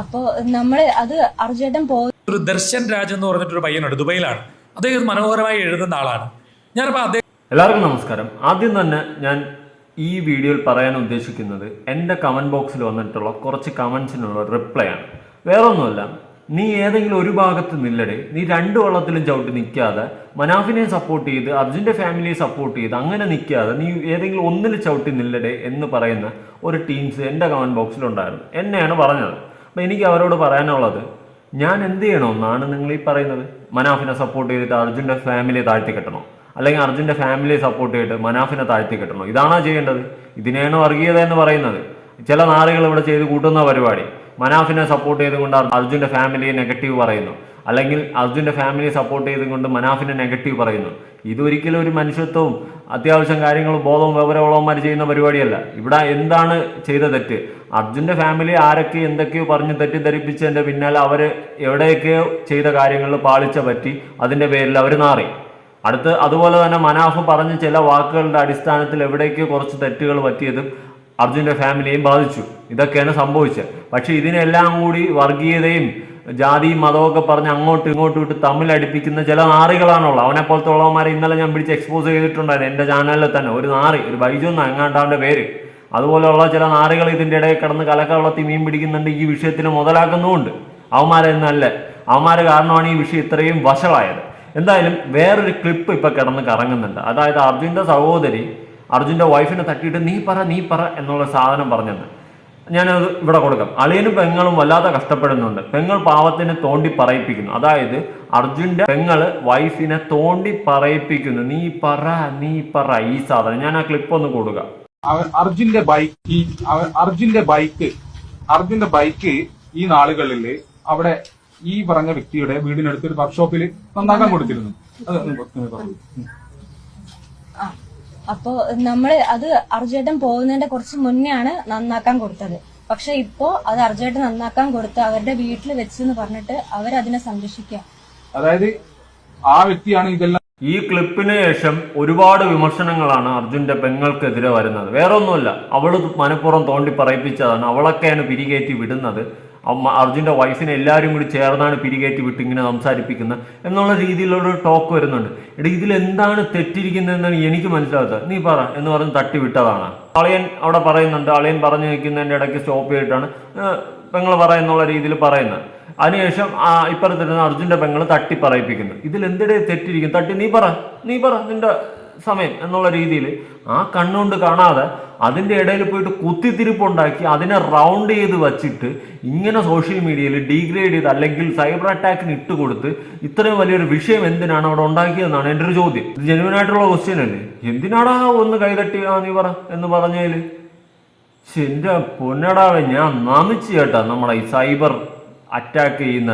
അപ്പോ നമ്മൾ അത് അർജുനേട്ടൻ പോ ഒരു ദർശൻ രാജ് എന്ന് പറഞ്ഞിട്ടൊരു പയ്യനുണ്ട് ദുബൈയിലാണ്. അദ്ദേഹം മനോഹരമായി എഴുതുന്ന ആളാണ്. ഞാനപ്പോൾ അദ്ദേഹം എല്ലാവർക്കും നമസ്കാരം. ആദ്യം തന്നെ ഞാൻ ഈ വീഡിയോയിൽ പറയാൻ ഉദ്ദേശിക്കുന്നത് എന്റെ കമന്റ് ബോക്സിൽ വന്നിട്ടുള്ള കുറച്ച് കമൻസിനുള്ള റിപ്ലൈ ആണ്. വേറൊന്നുമല്ല നീ ഏതെങ്കിലും ഒരു ഭാഗത്ത് നില്ലടെ. നീ രണ്ട് വള്ളത്തിലും ചവിട്ടി നിൽക്കാതെ മനാഫിനെ സപ്പോർട്ട് ചെയ്ത് അർജുന്റെ ഫാമിലിയെ സപ്പോർട്ട് ചെയ്ത് അങ്ങനെ നിൽക്കാതെ നീ ഏതെങ്കിലും ഒന്നിൽ ചവിട്ടി നില്ലടെ എന്ന് പറയുന്ന ഒരു ടീംസ് എന്റെ കമന്റ് ബോക്സിലുണ്ടായിരുന്നു എന്നെയാണ് പറഞ്ഞത്. അപ്പം എനിക്ക് അവരോട് പറയാനുള്ളത് ഞാൻ എന്ത് ചെയ്യണമെന്നാണ് നിങ്ങൾ ഈ പറയുന്നത്. മനാഫിനെ സപ്പോർട്ട് ചെയ്തിട്ട് അർജുന്റെ ഫാമിലിയെ താഴ്ത്തി കെട്ടണോ. അല്ലെങ്കിൽ അർജുന്റെ ഫാമിലിയെ സപ്പോർട്ട് ചെയ്തിട്ട് മനാഫിനെ താഴ്ത്തി കെട്ടണോ. ഇതാണോ ചെയ്യേണ്ടത്? ഇതിനെയാണ് വർഗീയത എന്ന് പറയുന്നത്. ചില നാളുകൾ ഇവിടെ ചെയ്ത് കൂട്ടുന്ന പരിപാടി. മനാഫിനെ സപ്പോർട്ട് ചെയ്തുകൊണ്ട് അർ- അർജുന്റെ ഫാമിലിയെ നെഗറ്റീവ് പറയുന്നു. അല്ലെങ്കിൽ അർജുന്റെ ഫാമിലി സപ്പോർട്ട് ചെയ്തുകൊണ്ട് മനാഫിനെ നെഗറ്റീവ് പറയുന്നു. ഇതൊരിക്കലും ഒരു മനുഷ്യത്വവും അത്യാവശ്യം കാര്യങ്ങളും ബോധവും വിവരമുള്ളവന്മാർ ചെയ്യുന്ന പരിപാടിയല്ല. ഇവിടെ എന്താണ് ചെയ്ത തെറ്റ്? അർജുന്റെ ഫാമിലി ആരൊക്കെ എന്തൊക്കെയോ പറഞ്ഞ് തെറ്റിദ്ധരിപ്പിച്ചതിന്റെ പിന്നാലെ അവർ എവിടെയൊക്കെയോ ചെയ്ത കാര്യങ്ങളിൽ പാളിച്ച പറ്റി അതിന്റെ പേരിൽ അവർ നാറി. അടുത്ത് അതുപോലെ തന്നെ മനാഫ് പറഞ്ഞ ചില വാക്കുകളുടെ അടിസ്ഥാനത്തിൽ എവിടേക്കോ കുറച്ച് തെറ്റുകൾ പറ്റിയതും അർജുന്റെ ഫാമിലിയെയും ബാധിച്ചു. ഇതൊക്കെയാണ് സംഭവിച്ചത്. പക്ഷേ ഇതിനെല്ലാം കൂടി വർഗീയതയും ജാതിയും മതമൊക്കെ പറഞ്ഞ് അങ്ങോട്ടും ഇങ്ങോട്ടും ഇട്ട് തമ്മിൽ അടുപ്പിക്കുന്ന ചില നാറികളാണുള്ളത്. അവനെ പോലത്തെ ഉള്ളവന്മാരെ ഇന്നലെ ഞാൻ പിടിച്ച് എക്സ്പോസ് ചെയ്തിട്ടുണ്ടായിരുന്നു. എന്റെ ചാനലിൽ തന്നെ ഒരു നാറി ഒരു ബൈജു എന്ന എങ്ങാണ്ടവന്റെ പേര്. അതുപോലെയുള്ള ചില നാറികൾ ഇതിന്റെ ഇടയിൽ കിടന്ന് കലക്കവളത്തി മീൻ പിടിക്കുന്നുണ്ട്. ഈ വിഷയത്തിന് മുതലാക്കുന്നുമുണ്ട്. അവന്മാരെന്നല്ല അവന്മാര് കാരണമാണ് ഈ വിഷയം ഇത്രയും വഷളായത്. എന്തായാലും വേറൊരു ക്ലിപ്പ് ഇപ്പൊ കിടന്ന് കറങ്ങുന്നുണ്ട്. അതായത് അർജുന്റെ സഹോദരി അർജുന്റെ വൈഫിനെ തട്ടിയിട്ട് നീ പറ നീ പറ എന്നുള്ള സാധനം പറഞ്ഞത്. ഞാനത് ഇവിടെ കൊടുക്കാം. അളിയനും പെങ്ങളും വല്ലാതെ കഷ്ടപ്പെടുന്നുണ്ട്. പെങ്ങൾ പാവത്തിനെ തോണ്ടി പറയിപ്പിക്കുന്നു. അതായത് അർജുന്റെ പെങ്ങൾ വൈഫിനെ തോണ്ടി പറയിപ്പിക്കുന്നു. നീ പറ നീ പറ ഈ സാധനം. ഞാൻ ആ ക്ലിപ്പ് ഒന്ന് കൊടുക്കാം. അവൻ അർജുന്റെ ബൈക്ക് ഈ അവൻ അർജുന്റെ ബൈക്ക് അർജുന്റെ ബൈക്ക് ഈ നാളുകളിൽ അവിടെ ഈ പറഞ്ഞ വ്യക്തിയുടെ വീടിനടുത്ത് ഒരു വർക്ക്ഷോപ്പിൽ നന്നാക്കാൻ കൊടുത്തിരുന്നു അത് ഒന്ന് ഇങ്ങനെ പറഞ്ഞു. ഉം. ആ അപ്പോ നമ്മൾ അത് അർജുനേട്ടൻ പോകുന്നതിന്റെ കുറച്ച് മുന്നേ ആണ് നന്നാക്കാൻ കൊടുത്തത്. പക്ഷെ ഇപ്പോ അത് അർജുനേട്ടൻ നന്നാക്കാൻ കൊടുത്ത് അവരുടെ വീട്ടിൽ വെച്ചെന്ന് പറഞ്ഞിട്ട് അവരതിനെ സംരക്ഷിക്കുക അതായത് ആ വ്യക്തിയാണ് ഇതെല്ലാം ഈ ക്ലിപ്പിന് ശേഷം ഒരുപാട് വിമർശനങ്ങളാണ് അർജുന്റെ പെങ്ങൾക്കെതിരെ വരുന്നത്. വേറൊന്നുമല്ല അവൾ അവൾ മനഃപൂർവം തോണ്ടി പറയിപ്പിച്ചതാണ്. അവളൊക്കെയാണ് പിരികേറ്റി വിടുന്നത്. അമ്മ അർജുന്റെ വൈഫിനെ എല്ലാവരും കൂടി ചേർന്നാണ് പിരികേറ്റി വിട്ട് ഇങ്ങനെ സംസാരിപ്പിക്കുന്നത് എന്നുള്ള രീതിയിലുള്ളൊരു ടോക്ക് വരുന്നുണ്ട്. എടാ ഇതിൽ എന്താണ് തെറ്റിരിക്കുന്നതെന്നാണ് എനിക്ക് മനസ്സിലാകാത്തത്. നീ പറ എന്ന് പറഞ്ഞ് തട്ടി വിട്ടതാണ് അളിയൻ അവിടെ പറയുന്നുണ്ട്. അളിയൻ പറഞ്ഞു നിൽക്കുന്നതിന്റെ ഇടയ്ക്ക് സ്റ്റോപ്പ് ചെയ്തിട്ടാണ് പെങ്ങൾ പറയുന്നുള്ള രീതിയിൽ പറയുന്നത്. അതിനുശേഷം ഇപ്പുറത്തിരുന്ന അർജുന്റെ പെങ്ങൾ തട്ടി പറയിപ്പിക്കുന്നു. ഇതിൽ എന്തിടെ തെറ്റിരിക്കും തട്ടി നീ പറ. നീ പറ നിന്റെ സമയം എന്നുള്ള രീതിയിൽ. ആ കണ്ണുകൊണ്ട് കാണാതെ അതിന്റെ ഇടയിൽ പോയിട്ട് കുത്തിത്തിരിപ്പുണ്ടാക്കി അതിനെ റൗണ്ട് ചെയ്ത് വച്ചിട്ട് ഇങ്ങനെ സോഷ്യൽ മീഡിയയിൽ ഡീഗ്രേഡ് ചെയ്ത് അല്ലെങ്കിൽ സൈബർ അറ്റാക്കിന് ഇട്ട് കൊടുത്ത് ഇത്രയും വലിയൊരു വിഷയം എന്തിനാണ് അവിടെ ഉണ്ടാക്കിയതെന്നാണ് എന്റെ ഒരു ചോദ്യം. ഇത് ജെനുവൻ ആയിട്ടുള്ള ക്വസ്റ്റ്യൻ അല്ലേ? എന്തിനാടാ ഒന്ന് കൈതട്ടി ആ നീ പറ എന്ന് പറഞ്ഞതിൽ എന്റെ പൊന്നടാവെ ഞാൻ നമിച്ച് കേട്ടാ നമ്മളെ ഈ സൈബർ അറ്റാക്ക് ചെയ്യുന്ന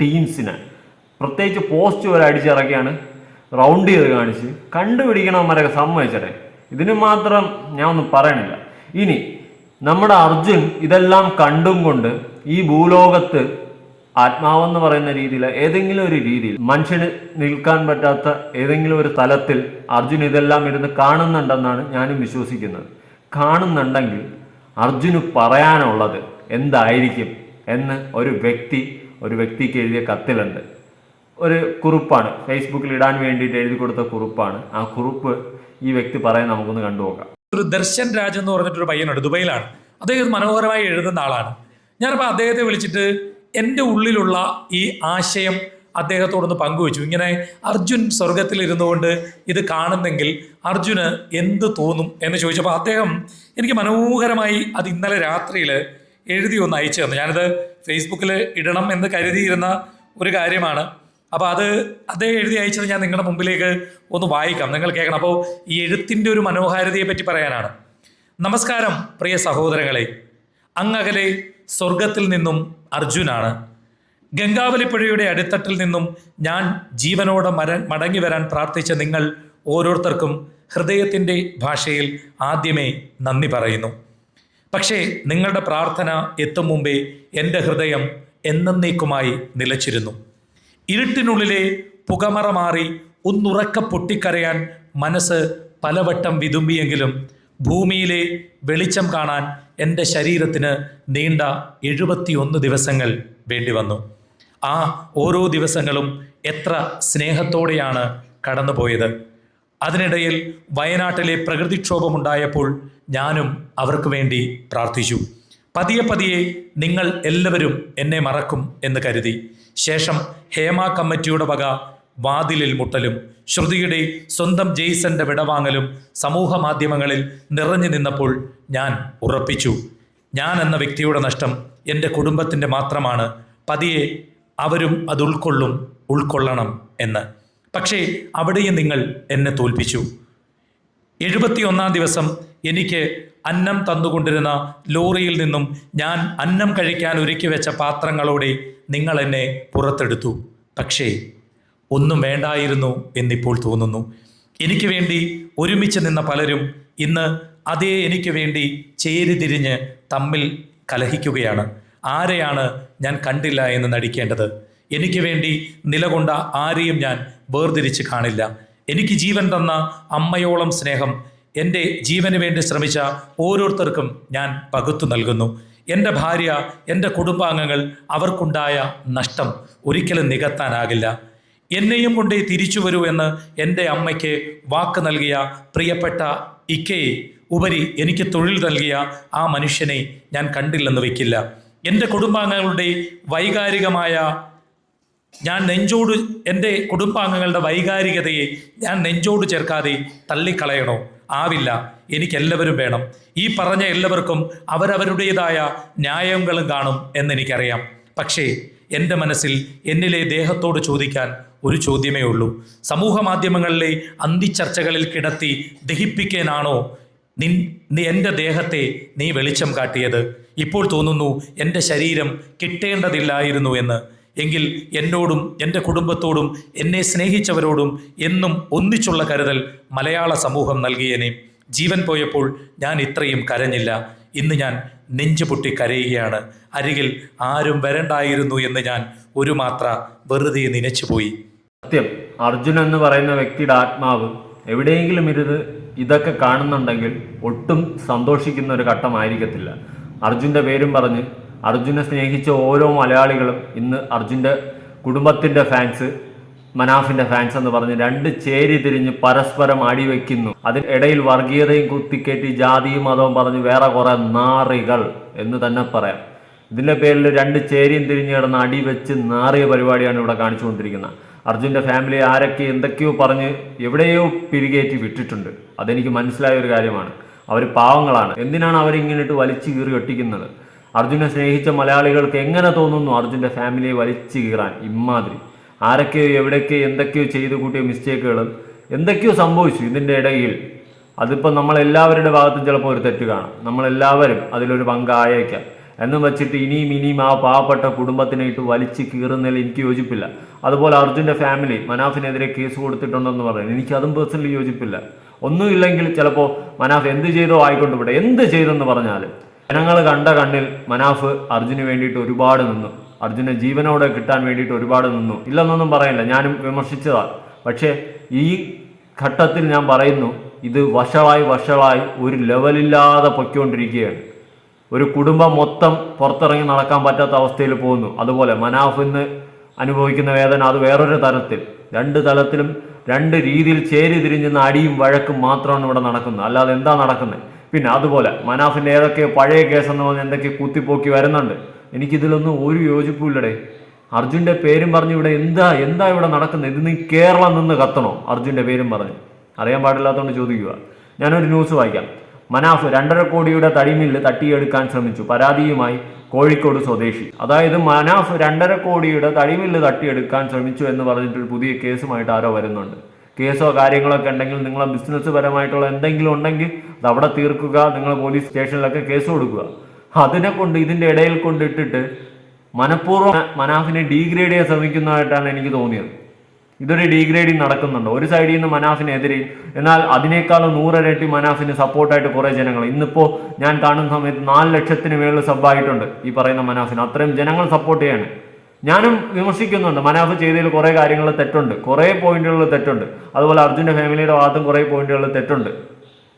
ടീംസിനെ പ്രത്യേകിച്ച് പോസ്റ്റ് വരെ അടിച്ചിറക്കിയാണ്. റൗണ്ട് ചെയ്ത് കാണിച്ച്. കണ്ടുപിടിക്കണവന്മാരൊക്കെ സമ്മതിച്ചട്ടെ? ഇതിന് മാത്രം ഞാൻ ഒന്നും പറയണില്ല. ഇനി നമ്മുടെ അർജുൻ ഇതെല്ലാം കണ്ടും കൊണ്ട് ഈ ഭൂലോകത്ത് ആത്മാവെന്ന് പറയുന്ന രീതിയിൽ ഏതെങ്കിലും ഒരു രീതിയിൽ മനുഷ്യന് നിൽക്കാൻ പറ്റാത്ത ഏതെങ്കിലും ഒരു തലത്തിൽ അർജുൻ ഇതെല്ലാം ഇരുന്ന് കാണുന്നുണ്ടെന്നാണ് ഞാനും വിശ്വസിക്കുന്നത്. കാണുന്നുണ്ടെങ്കിൽ അർജുന് പറയാനുള്ളത് എന്തായിരിക്കും എന്ന് ഒരു വ്യക്തി ഒരു വ്യക്തിക്ക് എഴുതിയ കത്തിലുണ്ട്. ഒരു കുറിപ്പാണ്. ഫേസ്ബുക്കിൽ ഇടാൻ വേണ്ടിയിട്ട് എഴുതി കൊടുത്ത കുറിപ്പാണ്. ആ കുറിപ്പ് ഈ വ്യക്തി പറയാൻ നമുക്കൊന്ന് കണ്ടുപോകാം ഒരു ദർശൻ രാജ് എന്ന് പറഞ്ഞിട്ടൊരു പയ്യനുണ്ട് ദുബൈയിലാണ്. അദ്ദേഹം മനോഹരമായി എഴുതുന്ന ആളാണ്. ഞാനപ്പോൾ അദ്ദേഹത്തെ വിളിച്ചിട്ട് എന്റെ ഉള്ളിലുള്ള ഈ ആശയം അദ്ദേഹത്തോടൊന്ന് പങ്കുവച്ചു. ഇങ്ങനെ അർജുൻ സ്വർഗത്തിലിരുന്നു കൊണ്ട് ഇത് കാണുന്നെങ്കിൽ അർജുന് എന്ത് തോന്നും എന്ന് ചോദിച്ചപ്പോൾ അദ്ദേഹം എനിക്ക് മനോഹരമായി അത് ഇന്നലെ രാത്രിയിൽ എഴുതി ഒന്ന് അയച്ചു തന്നു. ഞാനത് ഫേസ്ബുക്കിൽ ഇടണം എന്ന് കരുതിയിരുന്ന ഒരു കാര്യമാണ്. അപ്പോൾ അത് അദ്ദേഹം എഴുതി അയച്ചത് ഞാൻ നിങ്ങളുടെ മുമ്പിലേക്ക് ഒന്ന് വായിക്കാം. നിങ്ങൾ കേൾക്കണം. അപ്പോൾ ഈ എഴുത്തിന്റെ ഒരു മനോഹാരിതയെ പറ്റി പറയാനാണ്. നമസ്കാരം പ്രിയ സഹോദരങ്ങളെ. അങ്ങകലെ സ്വർഗത്തിൽ നിന്നും അർജുനാണ്. ഗംഗാവലിപ്പുഴയുടെ അടിത്തട്ടിൽ നിന്നും ഞാൻ ജീവനോടെ മര മടങ്ങി വരാൻ പ്രാർത്ഥിച്ച നിങ്ങൾ ഓരോരുത്തർക്കും ഹൃദയത്തിന്റെ ഭാഷയിൽ ആദ്യമേ നന്ദി പറയുന്നു. പക്ഷേ നിങ്ങളുടെ പ്രാർത്ഥന എത്തും മുമ്പേ എന്റെ ഹൃദയം എന്നേക്കുമായി നിലച്ചിരുന്നു. ഇരുട്ടിനുള്ളിലെ പുകമറ മാറി ഒന്നുറക്ക പൊട്ടിക്കരയാൻ മനസ്സ് പലവട്ടം വിതുമ്പിയെങ്കിലും ഭൂമിയിലെ വെളിച്ചം കാണാൻ എന്റെ ശരീരത്തിന് നീണ്ട എഴുപത്തിയൊന്ന് ദിവസങ്ങൾ വേണ്ടി വന്നു. ആ ഓരോ ദിവസങ്ങളും എത്ര സ്നേഹത്തോടെയാണ് കടന്നുപോയത്. അതിനിടയിൽ വയനാട്ടിലെ പ്രകൃതിക്ഷോഭമുണ്ടായപ്പോൾ ഞാനും അവർക്ക് വേണ്ടി പ്രാർത്ഥിച്ചു. പതിയെ പതിയെ നിങ്ങൾ എല്ലാവരും എന്നെ മറക്കും എന്ന് കരുതി. ശേഷം ഹേമ കമ്മിറ്റിയുടെ വക വാതിലിൽ മുട്ടലും ശ്രുതിയുടെ സ്വന്തം ജെയ്സന്റെ വിടവാങ്ങലും സമൂഹ മാധ്യമങ്ങളിൽ നിറഞ്ഞു നിന്നപ്പോൾ ഞാൻ ഉറപ്പിച്ചു. ഞാൻ എന്ന വ്യക്തിയുടെ നഷ്ടം എന്റെ കുടുംബത്തിന്റെ മാത്രമാണ്. പതിയെ അവരും അത് ഉൾക്കൊള്ളും ഉൾക്കൊള്ളണം എന്ന്. പക്ഷേ അവിടെയും നിങ്ങൾ എന്നെ തോൽപ്പിച്ചു. എഴുപത്തിയൊന്നാം ദിവസം എനിക്ക് അന്നം തന്നുകൊണ്ടിരുന്ന ലോറിയിൽ നിന്നും ഞാൻ അന്നം കഴിക്കാൻ ഒരുക്കി വെച്ച പാത്രങ്ങളോടെ നിങ്ങൾ എന്നെ പുറത്തെടുത്തു. പക്ഷേ ഒന്നും വേണ്ടായിരുന്നു എന്നിപ്പോൾ തോന്നുന്നു. എനിക്ക് വേണ്ടി ഒരുമിച്ച് നിന്ന പലരും ഇന്ന് അതേ എനിക്ക് വേണ്ടി ചേരിതിരിഞ്ഞ് തമ്മിൽ കലഹിക്കുകയാണ്. ആരെയാണ് ഞാൻ കണ്ടില്ല എന്ന് നടിക്കേണ്ടത്? എനിക്ക് വേണ്ടി നിലകൊണ്ട ആരെയും ഞാൻ വേർതിരിച്ച് കാണില്ല. എനിക്ക് ജീവൻ തന്ന അമ്മയോളം സ്നേഹം എന്റെ ജീവന് വേണ്ടി ശ്രമിച്ച ഓരോരുത്തർക്കും ഞാൻ പകുത്തു നൽകുന്നു. എന്റെ ഭാര്യ എന്റെ കുടുംബാംഗങ്ങൾ അവർക്കുണ്ടായ നഷ്ടം ഒരിക്കലും നികത്താനാകില്ല. എന്നെയും കൊണ്ടേ തിരിച്ചു വരൂ എന്ന് എന്റെ അമ്മയ്ക്ക് വാക്ക് നൽകിയ പ്രിയപ്പെട്ട ഇക്കയെ ഉപരി എനിക്ക് തൊഴിൽ നൽകിയ ആ മനുഷ്യനെ ഞാൻ കണ്ടില്ലെന്ന് വയ്ക്കില്ല. എന്റെ കുടുംബാംഗങ്ങളുടെ വൈകാരികമായ ഞാൻ നെഞ്ചോട് എന്റെ കുടുംബാംഗങ്ങളുടെ വൈകാരികതയെ ഞാൻ നെഞ്ചോട് ചേർക്കാതെ തള്ളിക്കളയണോ? ആവില്ല. എനിക്കെല്ലാവരും വേണം. ഈ പറഞ്ഞ എല്ലാവർക്കും അവരവരുടേതായ ന്യായങ്ങളും കാണും എന്നെനിക്കറിയാം. പക്ഷേ എന്റെ മനസ്സിൽ എന്നിലെ ദേഹത്തോട് ചോദിക്കാൻ ഒരു ചോദ്യമേ ഉള്ളൂ. സമൂഹ മാധ്യമങ്ങളിലെ അന്തിച്ചർച്ചകളിൽ കിടത്തി ദഹിപ്പിക്കാനാണോ നിൻ നീ എന്റെ ദേഹത്തെ നീ വെളിച്ചം കാട്ടിയത്? ഇപ്പോൾ തോന്നുന്നു എന്റെ ശരീരം കിട്ടേണ്ടതില്ലായിരുന്നു എന്ന്. എങ്കിൽ എന്നോടും എന്റെ കുടുംബത്തോടും എന്നെ സ്നേഹിച്ചവരോടും എന്നും ഒന്നിച്ചുള്ള കരുതൽ മലയാള സമൂഹം നൽകിയേനെ. ജീവൻ പോയപ്പോൾ ഞാൻ ഇത്രയും കരഞ്ഞില്ല. ഇന്ന് ഞാൻ നെഞ്ചുപൊട്ടി കരയുകയാണ്. അരികിൽ ആരും വരണ്ടായിരുന്നു എന്ന് ഞാൻ ഒരു മാത്ര വെറുതെ നനച്ചുപോയി സത്യം അർജുൻ എന്ന് പറയുന്ന വ്യക്തിയുടെ ആത്മാവ് എവിടെയെങ്കിലും ഇരുന്ന് ഇതൊക്കെ കാണുന്നുണ്ടെങ്കിൽ ഒട്ടും സന്തോഷിക്കുന്ന ഒരു ഘട്ടമായിരിക്കത്തില്ല. അർജുന്റെ പേരും പറഞ്ഞ് അർജുനെ സ്നേഹിച്ച ഓരോ മലയാളികളും ഇന്ന് അർജുന്റെ കുടുംബത്തിന്റെ ഫാൻസ് മനാഫിന്റെ ഫാൻസ് എന്ന് പറഞ്ഞ് രണ്ട് ചേരി തിരിഞ്ഞ് പരസ്പരം അടിവെക്കുന്നു. അതിനിടയിൽ വർഗീയതയും കുത്തിക്കേറ്റി ജാതിയും മതവും പറഞ്ഞ് വേറെ കുറെ നാറികൾ എന്ന് തന്നെ പറയാം. ഇതിന്റെ പേരിൽ രണ്ട് ചേരിയും തിരിഞ്ഞ് കിടന്ന് അടി വെച്ച് നാറിയ പരിപാടിയാണ് ഇവിടെ കാണിച്ചുകൊണ്ടിരിക്കുന്നത്. അർജുന്റെ ഫാമിലി ആരൊക്കെ എന്തൊക്കെയോ പറഞ്ഞ് എവിടെയോ പിരികേറ്റി വിട്ടിട്ടുണ്ട്. അതെനിക്ക് മനസ്സിലായ ഒരു കാര്യമാണ്. അവർ പാവങ്ങളാണ്. എന്തിനാണ് അവരിങ്ങനിട്ട് വലിച്ചു കീറി ഒട്ടിക്കുന്നത് അർജുനെ സ്നേഹിച്ച മലയാളികൾക്ക് എങ്ങനെ തോന്നുന്നു അർജുന്റെ ഫാമിലിയെ വലിച്ചു കീറാൻ? ഇമ്മാതിരി. ആരൊക്കെയോ എവിടെയൊക്കെയോ എന്തൊക്കെയോ ചെയ്തു കൂട്ടിയ മിസ്റ്റേക്കുകളും എന്തൊക്കെയോ സംഭവിച്ചു ഇതിന്റെ ഇടയിൽ. അതിപ്പോൾ നമ്മളെല്ലാവരുടെ ഭാഗത്തും ചിലപ്പോൾ ഒരു തെറ്റ് കാണാം. നമ്മളെല്ലാവരും അതിലൊരു പങ്കായേക്കാം എന്നും വെച്ചിട്ട് ഇനിയും ഇനിയും ആ പാവപ്പെട്ട കുടുംബത്തിനെ ഇട്ട് വലിച്ച് കീറുന്നതിൽ എനിക്ക് യോജിപ്പില്ല. അതുപോലെ അർജുന്റെ ഫാമിലി മനാഫിനെതിരെ കേസ് കൊടുത്തിട്ടുണ്ടെന്ന് പറയുന്നത് എനിക്ക് അതും പേഴ്സണലി യോജിപ്പില്ല. ഒന്നുമില്ലെങ്കിൽ ചിലപ്പോൾ മനാഫ് എന്ത് ചെയ്തോ ആയിക്കൊണ്ട് ഇവിടെ എന്ത് ചെയ്തെന്ന് പറഞ്ഞാൽ ജനങ്ങൾ കണ്ട കണ്ണിൽ മനാഫ് അർജുന് വേണ്ടിയിട്ട് ഒരുപാട് നിന്നു. അർജുനെ ജീവനോടെ കിട്ടാൻ വേണ്ടിയിട്ട് ഒരുപാട് നിന്നു. ഇല്ലെന്നൊന്നും പറയില്ല ഞാനും വിമർശിച്ചതാണ് പക്ഷേ ഈ ഘട്ടത്തിൽ ഞാൻ പറയുന്നു ഇത് വഷളായി വഷളായി ഒരു ലെവലില്ലാതെ പൊയ്ക്കൊണ്ടിരിക്കുകയാണ്. ഒരു കുടുംബം മൊത്തം പുറത്തിറങ്ങി നടക്കാൻ പറ്റാത്ത അവസ്ഥയിൽ പോകുന്നു. അതുപോലെ മനാഫ് ഇന്ന് അനുഭവിക്കുന്ന വേദന അത് വേറൊരു തരത്തിൽ. രണ്ട് തലത്തിലും രണ്ട് രീതിയിൽ ചേരി തിരിഞ്ഞുന്ന അടിയും വഴക്കും മാത്രമാണ് ഇവിടെ നടക്കുന്നത്. അല്ലാതെ എന്താ നടക്കുന്നത്? പിന്നെ അതുപോലെ മനാഫിന്റെ ഏതൊക്കെ പഴയ കേസെന്ന് പറഞ്ഞ് എന്തൊക്കെ കുത്തിപ്പോക്കി വരുന്നുണ്ട്? എനിക്കിതിലൊന്നും ഒരു യോജിപ്പുമില്ലടേ. അർജുന്റെ പേരും പറഞ്ഞ് ഇവിടെ എന്താ എന്താ ഇവിടെ നടക്കുന്നത്? ഇത് നീ കേരളം നിന്ന് കത്തണോ? അർജുന്റെ പേരും പറഞ്ഞ്. അറിയാൻ പാടില്ലാത്തതുകൊണ്ട് ചോദിക്കുക. ഞാനൊരു ന്യൂസ് വായിക്കാം. മനാഫ് രണ്ടര കോടിയുടെ തടിമില്ല് തട്ടിയെടുക്കാൻ ശ്രമിച്ചു. പരാതിയുമായി കോഴിക്കോട് സ്വദേശി. അതായത് മനാഫ് രണ്ടര കോടിയുടെ തടിമില്ല് തട്ടിയെടുക്കാൻ ശ്രമിച്ചു എന്ന് പറഞ്ഞിട്ട് ഒരു പുതിയ കേസുമായിട്ട് ആരോ വരുന്നുണ്ട്. കേസോ കാര്യങ്ങളൊക്കെ ഉണ്ടെങ്കിൽ നിങ്ങളെ ബിസിനസ് പരമായിട്ടുള്ള എന്തെങ്കിലും ഉണ്ടെങ്കിൽ അത് അവിടെ തീർക്കുക നിങ്ങൾ പോലീസ് സ്റ്റേഷനിലൊക്കെ കേസ് കൊടുക്കുക. അതിനെ കൊണ്ട് ഇതിന്റെ ഇടയിൽ കൊണ്ടിട്ടിട്ട് മനഃപൂർവം മനാഫിനെ ഡീഗ്രേഡ് ചെയ്യാൻ ശ്രമിക്കുന്നതായിട്ടാണ് എനിക്ക് തോന്നിയത്. ഇതൊരു ഡീഗ്രേഡിങ് നടക്കുന്നുണ്ട്. ഒരു സൈഡിൽ നിന്ന് മനാഫിനെതിരെ എന്നാൽ അതിനേക്കാളും നൂറരട്ടി മനാഫിന് സപ്പോർട്ടായിട്ട് കുറേ ജനങ്ങൾ. ഇന്നിപ്പോൾ ഞാൻ കാണുന്ന സമയത്ത് നാല് ലക്ഷത്തിന് മേളിൽ സബ്ബായിട്ടുണ്ട് ഈ പറയുന്ന മനാഫിന്. അത്രയും ജനങ്ങൾ സപ്പോർട്ട് ചെയ്യാണ്. ഞാനും വിമർശിക്കുന്നുണ്ട്. മനാഫ് ചെയ്തതിൽ കുറേ കാര്യങ്ങൾ തെറ്റുണ്ട്. കുറേ പോയിന്റുകളിൽ തെറ്റുണ്ട്. അതുപോലെ അർജുന്റെ ഫാമിലിയുടെ ഭാഗത്തും കുറേ പോയിന്റുകളിൽ തെറ്റുണ്ട്.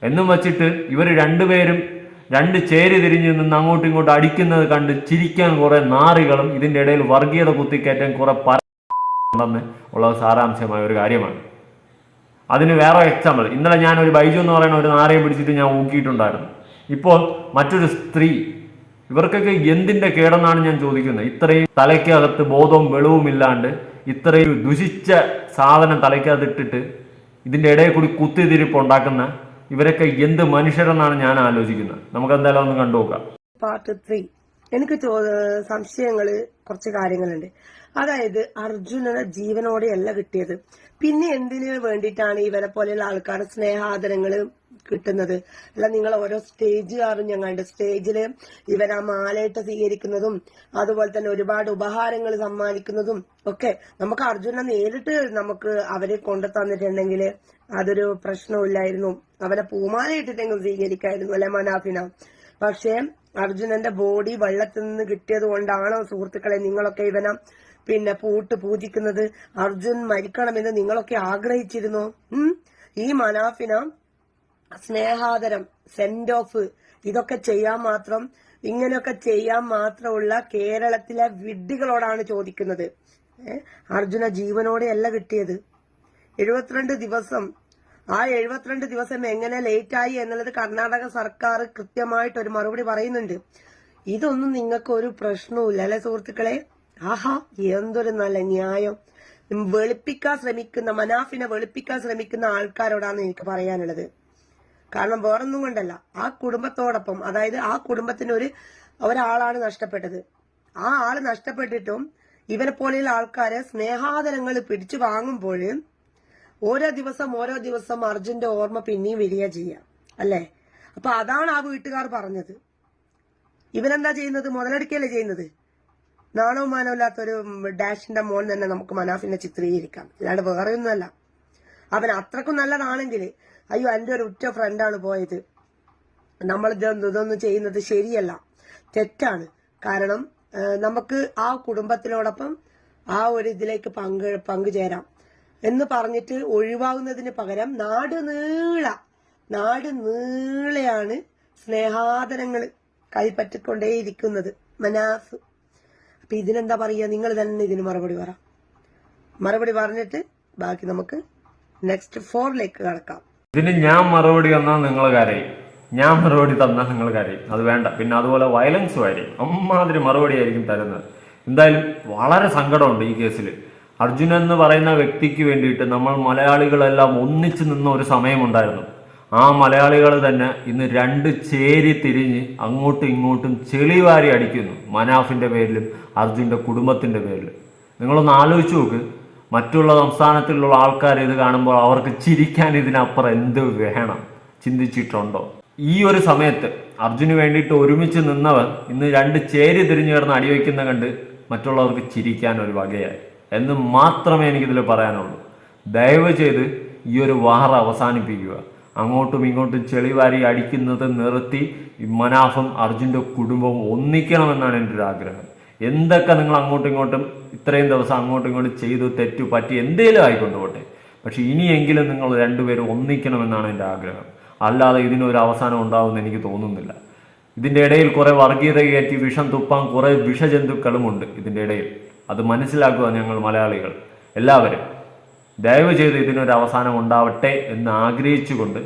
എന്നും വച്ചിട്ട് ഇവർ രണ്ടുപേരും രണ്ട് ചേരി തിരിഞ്ഞ് നിന്ന് അങ്ങോട്ടും ഇങ്ങോട്ടും അടിക്കുന്നത് കണ്ട് ചിരിക്കാൻ കുറേ നാറികളും ഇതിന്റെ ഇടയിൽ വർഗീയത കുത്തിക്കയറ്റാൻ കുറെ പര ഉള്ളത് സാരാംശമായ ഒരു കാര്യമാണ്. അതിന് വേറെ എക്സാമ്പിൾ ഇന്നലെ ഞാൻ ഒരു ബൈജു എന്ന് പറയുന്ന ഒരു നാരയെ പിടിച്ചിട്ട് ഞാൻ ഊക്കിയിട്ടുണ്ടായിരുന്നു. ഇപ്പോൾ മറ്റൊരു സ്ത്രീ ഇവർക്കൊക്കെ എന്തിന്റെ കേടെന്നാണ് ഞാൻ ചോദിക്കുന്നത്? ഇത്രയും തലയ്ക്കകത്ത് ബോധവും വെളിവും ഇല്ലാണ്ട് ഇത്രയും ദുഷിച്ച സാധനം തലയ്ക്കകത്ത് ഇട്ടിട്ട് ഇതിന്റെ ഇടയിൽ കൂടി കുത്തിതിരിപ്പ് ഉണ്ടാക്കുന്ന ഇവരൊക്കെ എന്ത് മനുഷ്യരെന്നാണ് ഞാൻ ആലോചിക്കുന്നത്. നമുക്ക് എന്തായാലും ഒന്ന് കണ്ടു നോക്കാം എനിക്ക് സംശയങ്ങൾ കുറച്ച് കാര്യങ്ങളുണ്ട്. അതായത് അർജുനന് ജീവനോടെയല്ല കിട്ടിയത്. പിന്നെ എന്തിനു വേണ്ടിയിട്ടാണ് ഇവരെ പോലെയുള്ള ആൾക്കാരുടെ സ്നേഹാദരങ്ങൾ കിട്ടുന്നത്? അല്ല നിങ്ങൾ ഓരോ സ്റ്റേജ് ഞാൻ കണ്ട് സ്റ്റേജിൽ ഇവർ ആ മാലയിട്ട് സ്വീകരിക്കുന്നതും അതുപോലെ തന്നെ ഒരുപാട് ഉപഹാരങ്ങൾ സമ്മാനിക്കുന്നതും ഒക്കെ നമുക്ക് അർജുനെ നേരിട്ട് നമുക്ക് അവരെ കൊണ്ടു തന്നിട്ടുണ്ടെങ്കിൽ അതൊരു പ്രശ്നമില്ലായിരുന്നു അവരെ പൂമാല ഇട്ടിട്ടെങ്കിലും സ്വീകരിക്കായിരുന്നു അല്ലെ മനാഫിന? പക്ഷേ അർജുനന്റെ ബോഡി വെള്ളത്തിൽ നിന്ന് കിട്ടിയത് കൊണ്ടാണോ സുഹൃത്തുക്കളെ നിങ്ങളൊക്കെ ഇവനെ പിന്നെ പൂട്ട് പൂജിക്കുന്നത്? അർജുൻ മരിക്കണമെന്ന് നിങ്ങളൊക്കെ ആഗ്രഹിച്ചിരുന്നോ? ഉം? ഈ മനാഫിന സ്നേഹാദരം സെന്റ് ഓഫ് ഇതൊക്കെ ചെയ്യാൻ മാത്രം ഇങ്ങനെയൊക്കെ ചെയ്യാൻ മാത്രമുള്ള കേരളത്തിലെ വിഡ്ഢികളോടാണ് ചോദിക്കുന്നത്? അർജുന ജീവനോടെയല്ല കിട്ടിയത്. എഴുപത്തിരണ്ട് ദിവസം ആ എഴുപത്തിരണ്ട് ദിവസം എങ്ങനെ ലേറ്റ് ആയി എന്നുള്ളത് കർണാടക സർക്കാർ കൃത്യമായിട്ട് ഒരു മറുപടി പറയുന്നുണ്ട്. ഇതൊന്നും നിങ്ങൾക്ക് ഒരു പ്രശ്നവുമില്ല അല്ലെ സുഹൃത്തുക്കളെ? ആഹാ എന്തൊരു നല്ല ന്യായം. വെളുപ്പിക്കാൻ ശ്രമിക്കുന്ന മനാഫിനെ വെളുപ്പിക്കാൻ ശ്രമിക്കുന്ന ആൾക്കാരോടാണ് എനിക്ക് പറയാനുള്ളത്. കാരണം വേറൊന്നും കൊണ്ടല്ല. ആ കുടുംബത്തോടൊപ്പം അതായത് ആ കുടുംബത്തിന് ഒരു ഒരാളാണ് നഷ്ടപ്പെട്ടത്. ആ ആൾ നഷ്ടപ്പെട്ടിട്ടും ഇവനെ പോലെയുള്ള ആൾക്കാരെ സ്നേഹാദരങ്ങൾ പിടിച്ചു വാങ്ങുമ്പോൾ ഓരോ ദിവസം ഓരോ ദിവസം അർജുന്റെ ഓർമ്മ പിന്നെയും വരിക ചെയ്യാം. അല്ലേ? അപ്പൊ അതാണ് ആ വീട്ടുകാർ പറഞ്ഞത്. ഇവനെന്താ ചെയ്യുന്നത്? മുതലെടുക്കല്ലേ ചെയ്യുന്നത്? നാണവും മാനവും ഇല്ലാത്തൊരു ഡാഷിന്റെ മോൻ തന്നെ നമുക്ക് മനാഫിനെ ചിത്രീകരിക്കാം. അല്ലാണ്ട് വേറെ ഒന്നുമല്ല അവൻ അത്രക്കും നല്ലതാണെങ്കിൽ അയ്യോ എന്റെ ഒരു ഉറ്റ ഫ്രണ്ടാണ് പോയത്. നമ്മൾ ഇതൊന്നും ചെയ്യുന്നത് ശരിയല്ല. തെറ്റാണ്. കാരണം നമുക്ക് ആ കുടുംബത്തിനോടൊപ്പം ആ ഒരു ഇതിലേക്ക് പങ്ക് പങ്കുചേരാം. എന്ന് പറഞ്ഞിട്ട് ഒഴിവാകുന്നതിന് പകരം നാട് നീള നാട് നീളയാണ് സ്നേഹാദരങ്ങൾ കൈപ്പറ്റിക്കൊണ്ടേയിരിക്കുന്നത്. മനാസ് അപ്പൊ ഇതിനെന്താ പറയുക? നിങ്ങൾ തന്നെ ഇതിന് മറുപടി പറ. മറുപടി പറഞ്ഞിട്ട് ബാക്കി നമുക്ക് നെക്സ്റ്റ് ഫോറിലേക്ക് കടക്കാം. ഇതിന് ഞാൻ മറുപടി തന്നാൽ നിങ്ങൾ കരയും. ഞാൻ മറുപടി തന്നാൽ നിങ്ങൾ കരയും. അത് വേണ്ട. പിന്നെ അതുപോലെ വയലൻസും ആയിരിക്കും. അമ്മാതിരി മറുപടി ആയിരിക്കും തരുന്നത്. എന്തായാലും വളരെ സങ്കടമുണ്ട് ഈ കേസിൽ അർജുനൻ എന്ന് പറയുന്ന വ്യക്തിക്ക് വേണ്ടിയിട്ട് നമ്മൾ മലയാളികളെല്ലാം ഒന്നിച്ചു നിന്ന ഒരു സമയമുണ്ടായിരുന്നു. ആ മലയാളികൾ തന്നെ ഇന്ന് രണ്ട് ചേരി തിരിഞ്ഞ് അങ്ങോട്ടും ഇങ്ങോട്ടും ചെളിവാരി അടിക്കുന്നു. മനാഫിന്റെ പേരിലും അർജുന്റെ കുടുംബത്തിന്റെ പേരിലും. നിങ്ങളൊന്ന് ആലോചിച്ച് നോക്ക്. മറ്റുള്ള സംസ്ഥാനത്തിലുള്ള ആൾക്കാർ ഇത് കാണുമ്പോൾ അവർക്ക് ചിരിക്കാൻ ഇതിനപ്പുറം എന്ത് വേണം? ചിന്തിച്ചിട്ടുണ്ടോ? ഈ ഒരു സമയത്ത് അർജുന് വേണ്ടിയിട്ട് ഒരുമിച്ച് നിന്നവർ ഇന്ന് രണ്ട് ചേരി തിരിഞ്ഞു കിടന്ന് അടിവയ്ക്കുന്ന കണ്ട് മറ്റുള്ളവർക്ക് ചിരിക്കാൻ ഒരു വകയായി. എന്ന് മാത്രമേ എനിക്കിതിൽ പറയാനുള്ളൂ. ദയവ് ചെയ്ത് ഈ ഒരു വാറ അവസാനിപ്പിക്കുക. അങ്ങോട്ടും ഇങ്ങോട്ടും ചെളിവാരി അടിക്കുന്നത് നിർത്തി മനാഫും അർജുന്റെ കുടുംബവും ഒന്നിക്കണമെന്നാണ് എന്റെ ഒരു ആഗ്രഹം എന്തൊക്കെ നിങ്ങൾ അങ്ങോട്ടും ഇങ്ങോട്ടും ഇത്രയും ദിവസം അങ്ങോട്ടും ഇങ്ങോട്ടും ചെയ്തു തെറ്റു പറ്റി എന്തേലും ആയിക്കൊണ്ട് പോട്ടെ പക്ഷെ ഇനിയെങ്കിലും നിങ്ങൾ രണ്ടുപേരും ഒന്നിക്കണമെന്നാണ് എന്റെ ആഗ്രഹം. അല്ലാതെ ഇതിനൊരു അവസാനം ഉണ്ടാവുമെന്ന് എനിക്ക് തോന്നുന്നില്ല. ഇതിന്റെ ഇടയിൽ കുറേ വർഗീയത കയറ്റി വിഷം തുപ്പാൻ കുറേ വിഷജന്തുക്കളുമുണ്ട് ഇതിന്റെ ഇടയിൽ. അത് മനസ്സിലാക്കുക ഞങ്ങൾ മലയാളികൾ. എല്ലാവരും ദയവ് ചെയ്ത് ഇതിനൊരു അവസാനം ഉണ്ടാവട്ടെ എന്ന് ആഗ്രഹിച്ചുകൊണ്ട്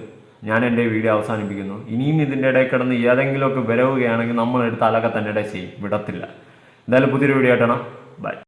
ഞാൻ എന്റെ വീഡിയോ അവസാനിപ്പിക്കുന്നു. ഇനിയും ഇതിന്റെ ഇടയിൽ കിടന്ന് ഏതെങ്കിലുമൊക്കെ വരവുകയാണെങ്കിൽ നമ്മളെടുത്ത് അലക തന്നെ ചെയ്യും. വിടത്തില്ല. എന്തായാലും പുതിയൊരു വീഡിയോ ആയിട്ടാണ് ബൈ